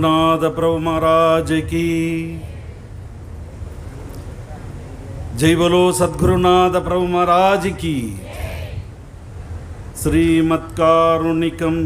नाथ प्रभु महाराज की जय बोलो सद्गुरुनाथ प्रभु महाराज की श्रीमत्कारुणिकं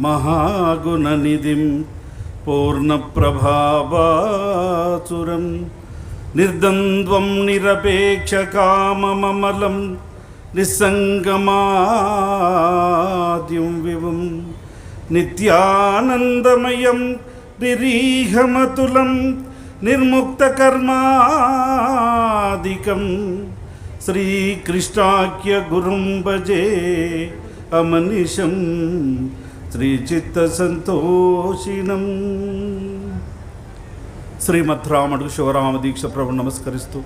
महागुणनिधिं पूर्णप्रभावासुरं निर्द्वन्द्वं निरपेक्षकामममलं निस्सङ्गमाद्यं నిత్యానందమయం నిరీహమతులం నిర్ముక్తకర్మాదికం. శ్రీకృష్ణాఖ్య గురుం భజే అమనిషం శ్రీచిత్తసంతోషిణం శ్రీమద్రామడు శివరామ దీక్ష ప్రభు నమస్కరిస్తూ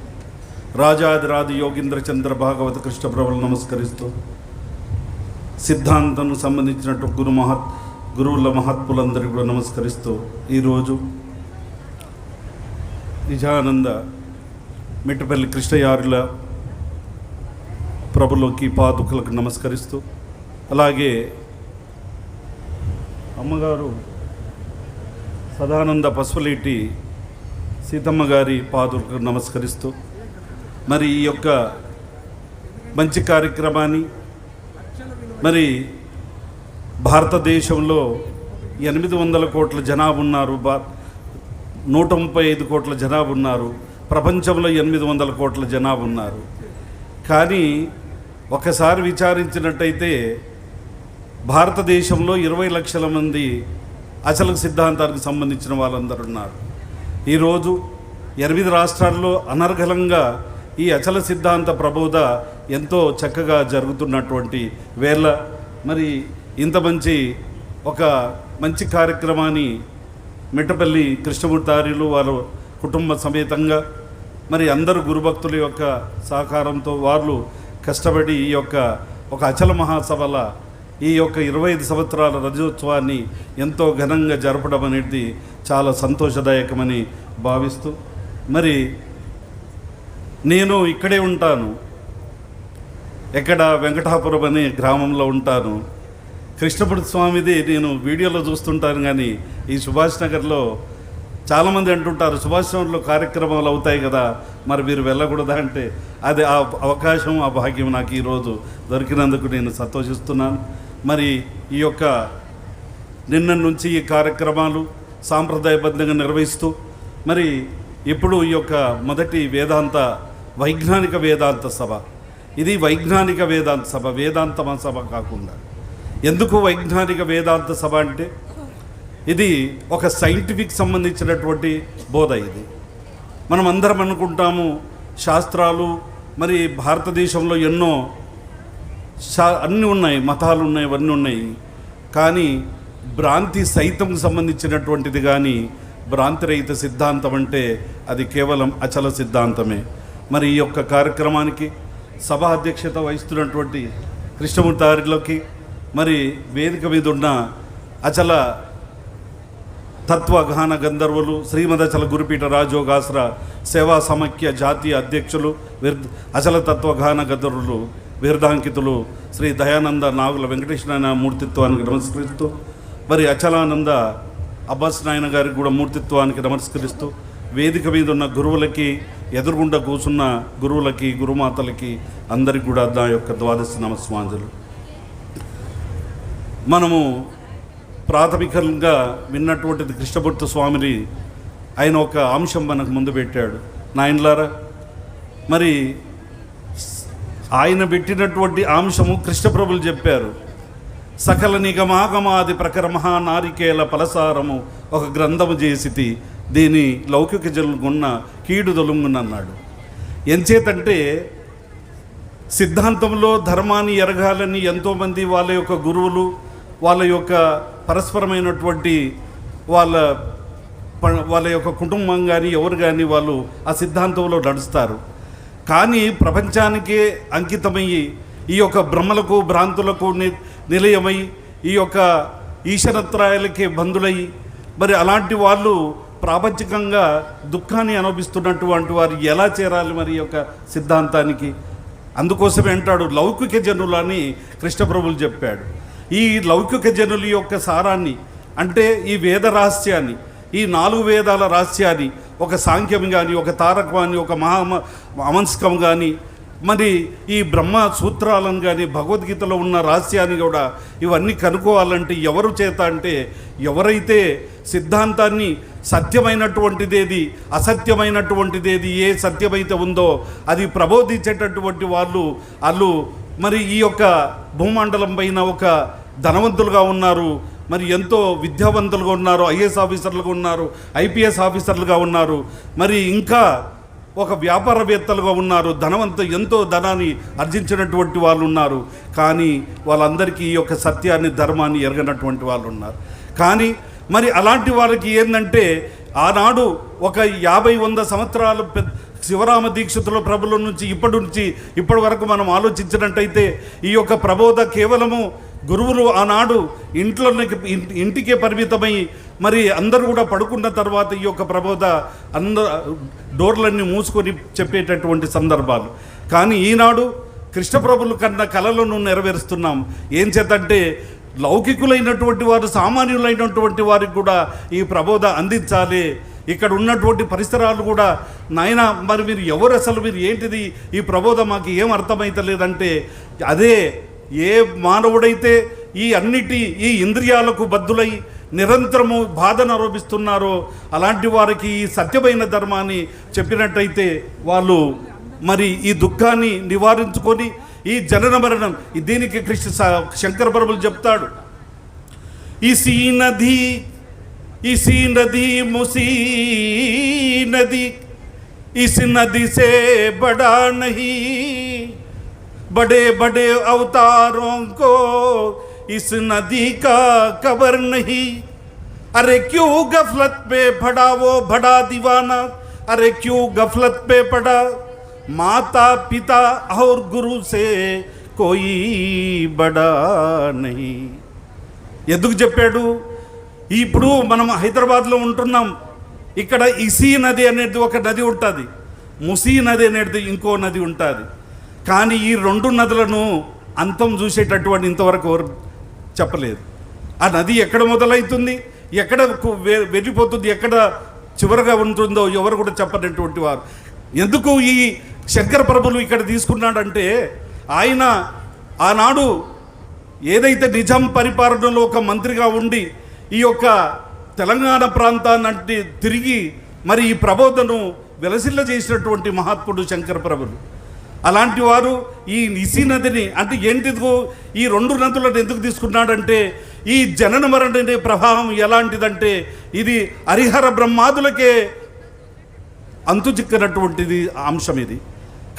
రాజాదిరాది యోగీంద్ర చంద్ర భాగవత కృష్ణ ప్రభులు నమస్కరిస్తూ సిద్ధాంతం సంబంధించినట్టు గురుమహత్ గురువుల మహాత్ములందరికీ కూడా నమస్కరిస్తూ ఈరోజు నిజానంద మిట్టపల్లి కృష్ణయారుల ప్రభులోకి పాదుకలకు నమస్కరిస్తూ అలాగే అమ్మగారు సదానంద పసుపులేటి సీతమ్మ గారి పాదులకు నమస్కరిస్తూ మరి ఈ యొక్క మంచి కార్యక్రమాన్ని మరి భారతదేశంలో ఎనిమిది వందల కోట్ల జనాభా ఉన్నారు. బా నూట ముప్పై ఐదు కోట్ల జనాభా ఉన్నారు. ప్రపంచంలో ఎనిమిది వందల కోట్ల జనాభా ఉన్నారు. కానీ ఒకసారి విచారించినట్టయితే భారతదేశంలో ఇరవై లక్షల మంది అచల సిద్ధాంతానికి సంబంధించిన వాళ్ళందరూ ఉన్నారు. ఈరోజు ఎనిమిది రాష్ట్రాల్లో అనర్ఘలంగా ఈ అచల సిద్ధాంత ప్రబోధ ఎంతో చక్కగా జరుగుతున్నటువంటి వేళ. మరి ఇంత మంచి ఒక మంచి కార్యక్రమాన్ని మిట్టపల్లి కృష్ణమూర్తార్యులు వారు కుటుంబ సమేతంగా మరి అందరు గురుభక్తుల యొక్క సహకారంతో వాళ్ళు కష్టపడి ఈ యొక్క ఒక అచల మహాసభల ఈ యొక్క ఇరవై ఐదు సంవత్సరాల రజోత్సవాన్ని ఎంతో ఘనంగా జరపడం అనేది చాలా సంతోషదాయకమని భావిస్తూ మరి నేను ఇక్కడే ఉంటాను. ఎక్కడ వెంకటాపురం అనే గ్రామంలో ఉంటాను. కృష్ణపుడి స్వామిది నేను వీడియోలో చూస్తుంటాను కానీ ఈ సుభాష్ నగర్లో చాలామంది అంటుంటారు సుభాష్ నగర్లో కార్యక్రమాలు అవుతాయి కదా మరి మీరు వెళ్ళకూడదా? అంటే అది ఆ అవకాశం ఆ భాగ్యం నాకు ఈరోజు దొరికినందుకు నేను సంతోషిస్తున్నాను. మరి ఈ యొక్క నిన్న నుంచి ఈ కార్యక్రమాలు సాంప్రదాయబద్ధంగా నిర్వహిస్తూ మరి ఇప్పుడు ఈ యొక్క మొదటి వేదాంత వైజ్ఞానిక వేదాంత సభ. ఇది వైజ్ఞానిక వేదాంత సభ వేదాంతమ సభ కాకుండా. ఎందుకు వైజ్ఞానిక వేదాంత సభ అంటే ఇది ఒక సైంటిఫిక్ సంబంధించినటువంటి బోధ ఇది. మనం అందరం అనుకుంటాము శాస్త్రాలు మరి భారతదేశంలో ఎన్నో శా అన్నీ ఉన్నాయి మతాలు ఉన్నాయి అవన్నీ ఉన్నాయి. కానీ భ్రాంతి సైతం సంబంధించినటువంటిది కానీ భ్రాంతి రహిత సిద్ధాంతం అంటే అది కేవలం అచల సిద్ధాంతమే. మరి ఈ యొక్క కార్యక్రమానికి సభ అధ్యక్షత వహిస్తున్నటువంటి కృష్ణమూర్తారిలోకి మరి వేదిక మీద ఉన్న అచల తత్వగాన గంధర్వులు శ్రీమదచల గురుపీఠ రాజోగాసుర సేవా సమైక్య జాతీయ అధ్యక్షులు విర్ అచల తత్వగాన గంధర్వులు విరదాంకితులు శ్రీ దయానంద నాగుల వెంకటేశ్వర మూర్తిత్వానికి నమస్కరిస్తూ మరి అచలానంద అబ్బాస్ నాయన గారికి కూడా మూర్తిత్వానికి నమస్కరిస్తూ వేదిక మీద ఉన్న గురువులకి ఎదురుగుండా కూర్చున్న గురువులకి గురుమాతలకి అందరికి కూడా నా యొక్క ద్వాదశ నమస్వాంజలు మనము ప్రాథమికంగా విన్నటువంటిది కృష్ణభక్త స్వామిని ఆయన ఒక అంశం మనకు ముందు పెట్టాడు. నాయనలారా మరి ఆయన పెట్టినటువంటి అంశము కృష్ణప్రభులు చెప్పారు. సకల నిగమాగమాది ప్రకర మహానారికేల ఫలసారము ఒక గ్రంథము చేసి దీని లౌకిక జలుగున్న కీడు తొలుగునన్నాడు ఎంచేతంటే సిద్ధాంతంలో ధర్మాన్ని ఎరగాలని ఎంతోమంది వాళ్ళ యొక్క గురువులు వాళ్ళ యొక్క పరస్పరమైనటువంటి వాళ్ళ ప- వాళ్ళ యొక్క కుటుంబం కానీ ఎవరు కానీ వాళ్ళు ఆ సిద్ధాంతంలో నడుస్తారు. కానీ ప్రపంచానికే అంకితమయ్యి ఈ యొక్క భ్రమలకు భ్రాంతులకు ని- నిలయమై ఈ యొక్క ఈశనత్రాయాలకే బంధులై మరి అలాంటి వాళ్ళు ప్రాపంచికంగా దుఃఖాన్ని అనుభవిస్తున్నటువంటి వారు ఎలా చేరాలి మరి యొక్క సిద్ధాంతానికి? అందుకోసమే అంటాడు లౌకిక జనులని కృష్ణప్రభులు చెప్పాడు. ఈ లౌకిక జనుల యొక్క సారాన్ని అంటే ఈ వేద రహస్యాన్ని ఈ నాలుగు వేదాల రహస్యాన్ని ఒక సాంఖ్యం కానీ ఒక తారకం కానీ ఒక మహా అమంస్కం కానీ మరి ఈ బ్రహ్మ సూత్రాలను కానీ భగవద్గీతలో ఉన్న రహస్యాన్ని కూడా ఇవన్నీ కనుక్కోవాలంటే ఎవరు చేత అంటే ఎవరైతే సిద్ధాంతాన్ని సత్యమైనటువంటిదేది అసత్యమైనటువంటిదేది ఏ సత్యమైతే ఉందో అది ప్రబోధించేటటువంటి వాళ్ళు వాళ్ళు మరి ఈ యొక్క భూమండలం పైన ఒక ధనవంతులుగా ఉన్నారు మరి ఎంతో విద్యావంతులుగా ఉన్నారు ఐఏఎస్ ఆఫీసర్లుగా ఉన్నారు ఐపీఎస్ ఆఫీసర్లుగా ఉన్నారు మరి ఇంకా ఒక వ్యాపారవేత్తలుగా ఉన్నారు ధనవంతు ఎంతో ధనాన్ని ఆర్జించినటువంటి వాళ్ళు ఉన్నారు కానీ వాళ్ళందరికీ ఈ యొక్క సత్యాన్ని ధర్మాన్ని ఎరగనటువంటి వాళ్ళు ఉన్నారు. కానీ మరి అలాంటి వాళ్ళకి ఏంటంటే ఆనాడు ఒక యాభై వంద సంవత్సరాలు శివరామ దీక్షితుల ప్రభుల నుంచి ఇప్పటి నుంచి ఇప్పటి వరకు మనం ఆలోచించినట్టయితే ఈ యొక్క ప్రబోధ కేవలము గురువులు ఆనాడు ఇంట్లో ఇంటికే పరిమితమై మరి అందరూ కూడా పడుకున్న తర్వాత ఈ యొక్క ప్రబోధ అంద డోర్లన్నీ మూసుకొని చెప్పేటటువంటి సందర్భాలు. కానీ ఈనాడు కృష్ణప్రభులు కన్న కళలను నెరవేరుస్తున్నాం. ఏం చేతంటే లౌకికులైనటువంటి వారు సామాన్యులైనటువంటి వారికి కూడా ఈ ప్రబోధ అందించాలి. ఇక్కడ ఉన్నటువంటి పరిసరాలు కూడా నాయన మరి మీరు ఎవరు అసలు మీరు ఏంటిది? ఈ ప్రబోధ మాకు ఏం అర్థమైతలేదంటే అదే ఏ మానవుడైతే ఈ అన్నిటి ఈ ఇంద్రియాలకు బద్దులై నిరంతరము బాధను ఆరోపిస్తున్నారో అలాంటి వారికి ఈ సత్యమైన ధర్మాన్ని చెప్పినట్టయితే వాళ్ళు మరి ఈ దుఃఖాన్ని నివారించుకొని ఈ జనన మరణం ఈ దీనికి కృష్ణ స- శంకర ప్రభులు చెప్తాడు ఇసి నది ఇసి నది ముసి నది इस नदी से बड़ा नहीं बड़े बड़े अवतारों को इस नदी का कबर नहीं अरे क्यों गफलत पे पड़ा वो बड़ा दीवाना अरे क्यों गफलत पे पड़ा माता पिता और गुरु से कोई बड़ा नहीं ఎందుకు చెప్పాడు ఇప్పుడు మనం హైదరాబాద్లో ఉంటున్నాం ఇక్కడ ఇసీ నది అనేది ఒక నది ఉంటుంది ముసీ నది అనేది ఇంకో నది ఉంటుంది కానీ ఈ రెండు నదులను అంతం చూసేటటువంటి ఇంతవరకు ఎవరు చెప్పలేదు ఆ నది ఎక్కడ మొదలవుతుంది ఎక్కడ కు- వె- వెళ్ళిపోతుంది ఎక్కడ చివరగా ఉంటుందో ఎవరు కూడా చెప్పనటువంటి వారు ఎందుకు ఈ శంకర ప్రభులు ఇక్కడ తీసుకున్నాడంటే ఆయన ఆనాడు ఏదైతే నిజాం పరిపాలనలో ఒక మంత్రిగా ఉండి ఈ యొక్క తెలంగాణ ప్రాంతాన్ని తిరిగి మరి ఈ ప్రబోధను వెలసిల్ల చేసినటువంటి మహాత్ముడు శంకర ప్రభులు. అలాంటి వారు ఈ నిసి నదిని అంటే ఏంటిదిగో ఈ రెండు నదులను ఎందుకు తీసుకున్నాడంటే ఈ జనన మరణ ప్రవాహం ఎలాంటిదంటే ఇది హరిహర బ్రహ్మాదులకే అంతు చిక్కినటువంటిది అంశం ఇది.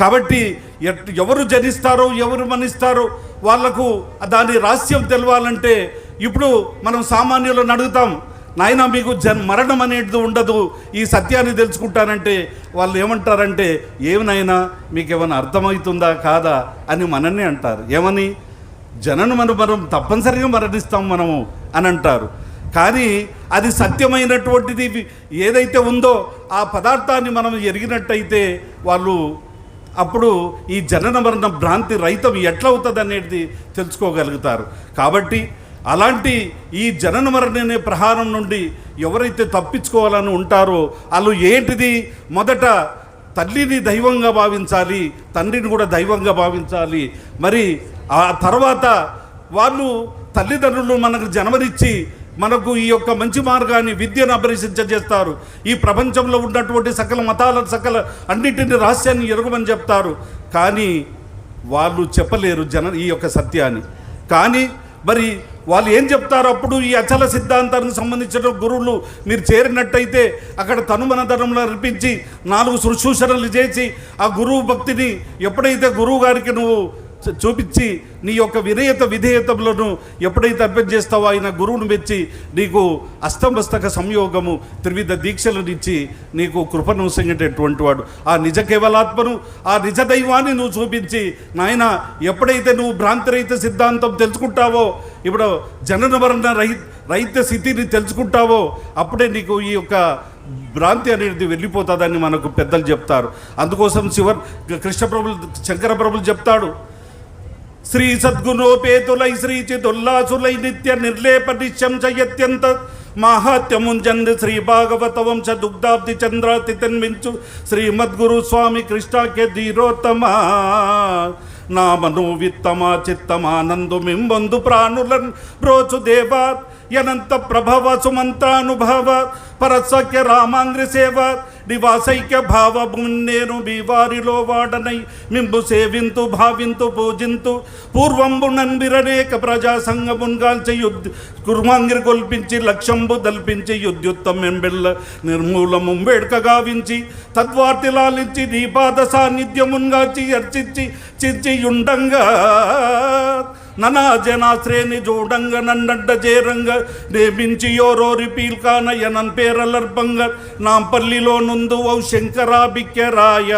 కాబట్టి ఎట్- ఎవరు జనిస్తారో ఎవరు మనిస్తారో వాళ్ళకు దాని రహస్యం తెలవాలంటే ఇప్పుడు మనం సామాన్యులను అడుగుతాం నాయన మీకు జన్ మరణం అనేది ఉండదు ఈ సత్యాన్ని తెలుసుకుంటానంటే వాళ్ళు ఏమంటారంటే ఏమనైనా మీకు ఏమైనా అర్థమవుతుందా కాదా అని మనన్నే అంటారు. ఏమని? జనను మనం మనం తప్పనిసరిగా మరణిస్తాం మనము అని అంటారు. కానీ అది సత్యమైనటువంటిది ఏదైతే ఉందో ఆ పదార్థాన్ని మనం ఎరిగినట్టయితే వాళ్ళు అప్పుడు ఈ జనన మరణ భ్రాంతి రైతం ఎట్లవుతుంది అనేది తెలుసుకోగలుగుతారు. కాబట్టి అలాంటి ఈ జనన మరణ అనే ప్రహారం నుండి ఎవరైతే తప్పించుకోవాలని ఉంటారో వాళ్ళు ఏంటిది? మొదట తల్లిని దైవంగా భావించాలి తండ్రిని కూడా దైవంగా భావించాలి. మరి ఆ తర్వాత వాళ్ళు తల్లిదండ్రులు మనకు జన్మనిచ్చి మనకు ఈ యొక్క మంచి మార్గాన్ని విద్యను అభ్యసించేస్తారు ఈ ప్రపంచంలో ఉన్నటువంటి సకల మతాల సకల అన్నిటిని రహస్యాన్ని ఎరగమని చెప్తారు. కానీ వాళ్ళు చెప్పలేరు జన ఈ యొక్క సత్యాన్ని. కానీ మరి వాళ్ళు ఏం చెప్తారు అప్పుడు ఈ అచల సిద్ధాంతానికి సంబంధించిన గురువులు మీరు చేరినట్టయితే అక్కడ తనుమనధనంలో అర్పించి నాలుగు శుశ్రూషణలు చేసి ఆ గురువు భక్తిని ఎప్పుడైతే గురువు గారికి నువ్వు చూపించి నీ యొక్క విధేయత విధేయతలను ఎప్పుడైతే అర్పణ చేస్తావో ఆయన గురువును మెచ్చి నీకు అస్తమస్తక సంయోగము త్రివిధ దీక్షలనిచ్చి నీకు కృపను సంగేటటువంటి వాడు. ఆ నిజ కేవలాత్మను ఆ నిజ దైవాన్ని నువ్వు చూపించి నాయన ఎప్పుడైతే నువ్వు భ్రాంతిరహిత సిద్ధాంతం తెలుసుకుంటావో ఇప్పుడు జనన మరణ రహి రహిత స్థితిని తెలుసుకుంటావో అప్పుడే నీకు ఈ యొక్క భ్రాంతి అనేది వెళ్ళిపోతుందని మనకు పెద్దలు చెప్తారు. అందుకోసం శివ కృష్ణ ప్రభులు శంకర ప్రభులు చెప్తాడు. శ్రీ సద్గుణోపేతులై శ్రీ చిదుల్లాసులై నిత్య నిర్లేప నిత్యం చయత్యంత మాహాత్యముంజంది శ్రీ భాగవత వంశ దుగ్ధాబ్ది చంద్రాతి తన్మించు శ్రీమద్గురు స్వామి కృష్ణాఖ్య ధీరోత్తమ నా మనోవిత్తమా చిత్తమానందు మింబొందు ప్రాణులన్ బ్రోచు దేవా ఎనంత ప్రభవ సుమంతానుభవ పరసఖ్య రామాంగ్రి సేవ నివాసైక్య భావ నేను మీ వారిలో వాడనై మింబు సేవింతు భావింతు పూజింతు పూర్వంబునన్ విరనేక ప్రజా సంగమున్గాల్చి యుద్ధ కుర్మాంగిరి కొల్పించి లక్ష్యంబు దల్పించి యుద్ధ్యుత్తం ఎంబెళ్ళ నిర్మూలము వేడుక గావించి తద్వార్తి లాలించి నీ పాద సాన్నిధ్యమున్గాచి అర్చించి చించియుండంగా ననా జనాశ్రేణి జోడంగ నన్నడ్డ చేరంగ రేపించి యోరోరి పీల్కాన ఎనన్ పేరలర్పంగ నాంపల్లిలో నుందు ఔ శంకరాభిక్యరాయ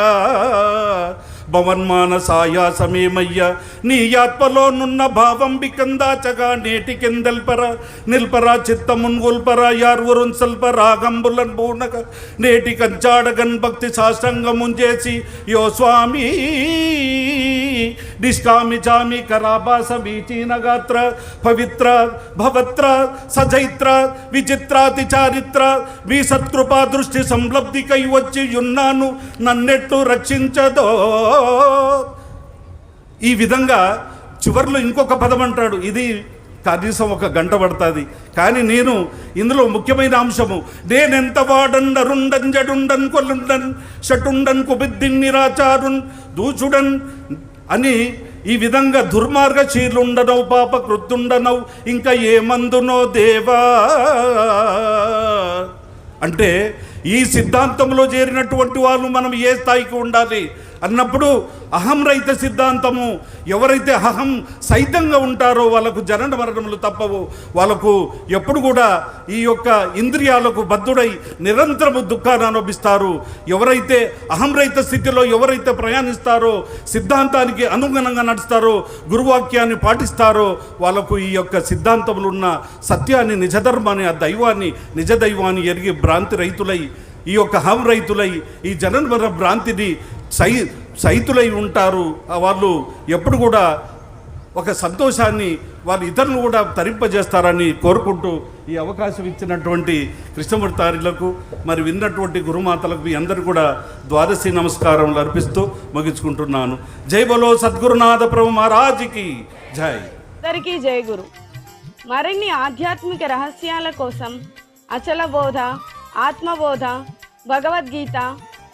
భవన్మాన సాయాసమేమయ్య నీ ఆత్మలో నున్న భావం బికందాచగా నేటికెందల్పర నిల్పరా చిత్తమున్ గుల్పర సల్ప రాగంబులన్ పూనక నేటి కంచాడగన్ భక్తి సాష్టంగముంజేసి యో స్వామి నిష్కామి చామి కరాభాస వీచీన గాత్ర పవిత్ర భవత్ర సజైత్ర విచిత్రాతి చారిత్ర మీ సత్కృపా దృష్టి సంలబ్ధికై వచ్చి ఉన్నాను నన్నెట్టు రక్షించదో ఈ విధంగా చివర్లో ఇంకొక పదం అంటాడు. ఇది కనీసం ఒక గంట పడుతుంది. కానీ నేను ఇందులో ముఖ్యమైన అంశము. నేనెంత వాడన్ అరుండన్ జడుండన్ కొల్లుండన్ షటుండన్ కుబిద్దిన్ నిరాచారున్ దూచుడన్ అని ఈ విధంగా దుర్మార్గ చీర్లుండనవు పాప కృత్తుండనవు ఇంకా ఏమందునో దేవా? అంటే ఈ సిద్ధాంతంలో చేరినటువంటి వాళ్ళు మనం ఏ స్థాయికి ఉండాలి? అన్నప్పుడు అహం రహిత సిద్ధాంతము. ఎవరైతే అహం సైతంగా ఉంటారో వాళ్ళకు జనన మరణములు తప్పవు. వాళ్ళకు ఎప్పుడు కూడా ఈ యొక్క ఇంద్రియాలకు బద్ధుడై నిరంతరము దుఃఖాన్ని అనుభవిస్తారు. ఎవరైతే అహం రహిత స్థితిలో ఎవరైతే ప్రయాణిస్తారో సిద్ధాంతానికి అనుగుణంగా నడుస్తారో గురువాక్యాన్ని పాటిస్తారో వాళ్ళకు ఈ యొక్క సిద్ధాంతములు ఉన్న సత్యాన్ని నిజధర్మాన్ని ఆ దైవాన్ని నిజ దైవాన్ని ఎరిగి భ్రాంతి రైతులై ఈ యొక్క హం రైతులై ఈ జనన్మర భ్రాంతిని సై సైతులై ఉంటారు. వాళ్ళు ఎప్పుడు కూడా ఒక సంతోషాన్ని వాళ్ళు ఇతరులు కూడా తరింపజేస్తారని కోరుకుంటూ ఈ అవకాశం ఇచ్చినటువంటి కృష్ణమూర్తారులకు మరి విన్నటువంటి గురుమాతలకు మీ అందరూ కూడా ద్వాదశి నమస్కారములు అర్పిస్తూ ముగించుకుంటున్నాను. జై బలో సద్గురునాథ ప్రభు మహారాజుకి జై. అందరికీ జై గురు. మరిన్ని ఆధ్యాత్మిక రహస్యాల కోసం అచల బోధ ఆత్మబోధ భగవద్గీత